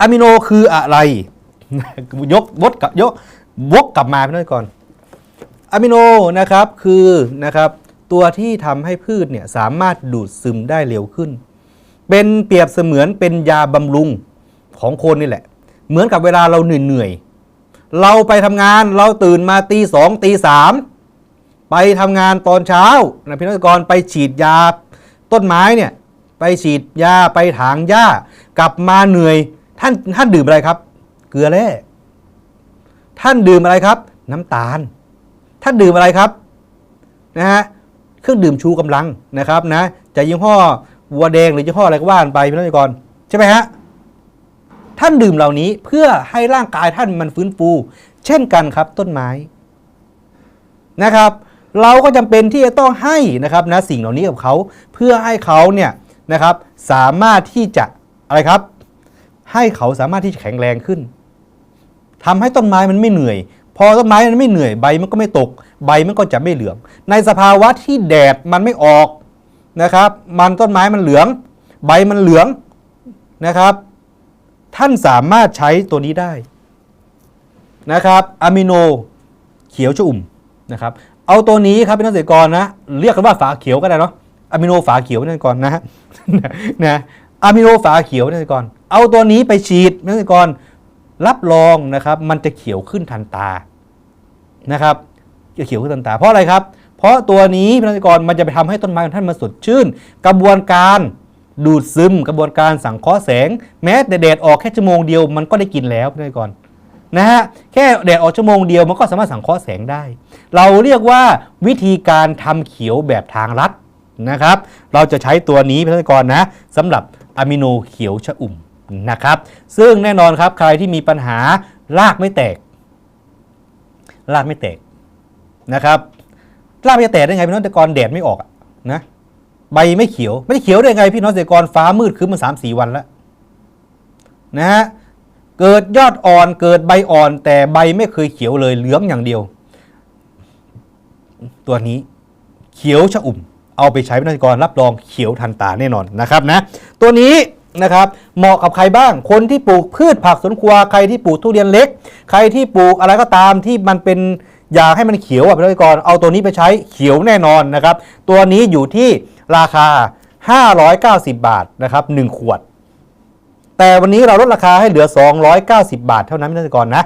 อะมิโนคืออะไร ยกวดกับยกวกกลับมาพี่น้อยก่อนอะมิโนนะครับคือนะครับตัวที่ทำให้พืชเนี่ยสามารถดูดซึมได้เร็วขึ้น เป็นเปรียบเสมือนเป็นยาบำรุงของคนนี่แหละ เหมือนกับเวลาเราเหนื่อยๆเราไปทำงานเราตื่นมาตีสองตีสามไปทำงานตอนเช้านะพี่น้อยก่อนไปฉีดยาต้นไม้เนี่ยไปฉีดยาไปถางหญ้ากลับมาเหนื่อย ท่านท่านดื่มอะไรครับ เกลือแร่ท่านดื่มอะไรครับ น้ำตาล ท่านดื่มอะไรครับนะฮะเครื่องดื่มชูกำลังนะครับนะจะยี่ห้อวัวแดงหรือยี่ห้ออะไรก็ว่านไปพี่น้องก่อนใช่ไหมฮะท่านดื่มเหล่านี้เพื่อให้ร่างกายท่านมันฟื้นฟู เช่นกันครับต้นไม้นะครับ เราก็จำเป็นที่จะต้องให้นะครับนะสิ่งเหล่านี้กับเขาเพื่อให้เขาเนี่ยนะครับสามารถที่จะอะไรครับ ให้เขาสามารถที่จะแข็งแรงขึ้นทำให้ต้นไม้มันไม่เหนื่อย พอต้นไม้มันไม่เหนื่อยใบมันก็ไม่ตก ใบมันก็จะไม่เหลือง ในสภาวะที่แดดมันไม่ออกนะครับ มันต้นไม้มันเหลือง ใบมันเหลืองนะครับ ท่านสามารถใช้ตัวนี้ได้นะครับอะมิโนเขียวชอุ่มนะครับเอาตัวนี้ครับเป็นนักเกษตรกรนะ เรียกกันว่าฝาเขียวก็ได้เนาะอะมิโนฝาเขียวนั่นก่อนนะฮะนะ อะมิโนฝาเขียวนั่นก่อนเอาตัวนี้ไปฉีดนั่นก่อนรับรองนะครับ มันจะเขียวขึ้นทันตานะครับจะเขียวขึ้นทันตา เพราะอะไรครับ เพราะตัวนี้พี่นักกรมันจะไปทำให้ต้นไม้ของท่านมันสดชื่น กระบวนการดูดซึมกระบวนการสังเคราะห์แสง แม้แต่แดดออกแค่ชั่วโมงเดียวมันก็ได้กินแล้วพี่นักกรนะฮะแค่แดดออกชั่วโมงเดียวมันก็สามารถสังเคราะห์แสงได้ เราเรียกว่าวิธีการทำเขียวแบบทางลัดนะครับ เราจะใช้ตัวนี้พี่นักกรนะสำหรับ อะมิโนเขียวชะอุ่มนะครับ ซึ่งแน่นอนครับใครที่มีปัญหารากไม่แตก รากไม่แตกนะครับ รากไม่แตกได้ไงพี่น้องเกษตรกรแดดไม่ออกนะใบไม่เขียว ไม่ได้เขียวได้ไงพี่น้องเกษตรกรฟ้ามืดคืนมาสามสี่วันแล้วนะฮะเกิดยอดอ่อนเกิดใบอ่อน แต่ใบไม่เคยเขียวเลยเหลืองอย่างเดียว ตัวนี้เขียวชะอุ่ม เอาไปใช้พี่น้องเกษตรกรรับรองเขียวทันตาแน่นอนนะครับนะ ตัวนี้นะครับเหมาะกับใครบ้าง คนที่ปลูกพืชผักสวนครัว ใครที่ปลูกทุเรียนเล็ก ใครที่ปลูกอะไรก็ตามที่มันเป็นอยากให้มันเขียวอะพี่องเกษตรกรเอาตัวนี้ไปใช้เขียวแน่นอนนะครับ ตัวนี้อยู่ที่ราคา 590 บาทนะครับ1ขวด แต่วันนี้เราลดราคาให้เหลือ 290 บาท เท่านั้นพี่องเกษตรกรนะ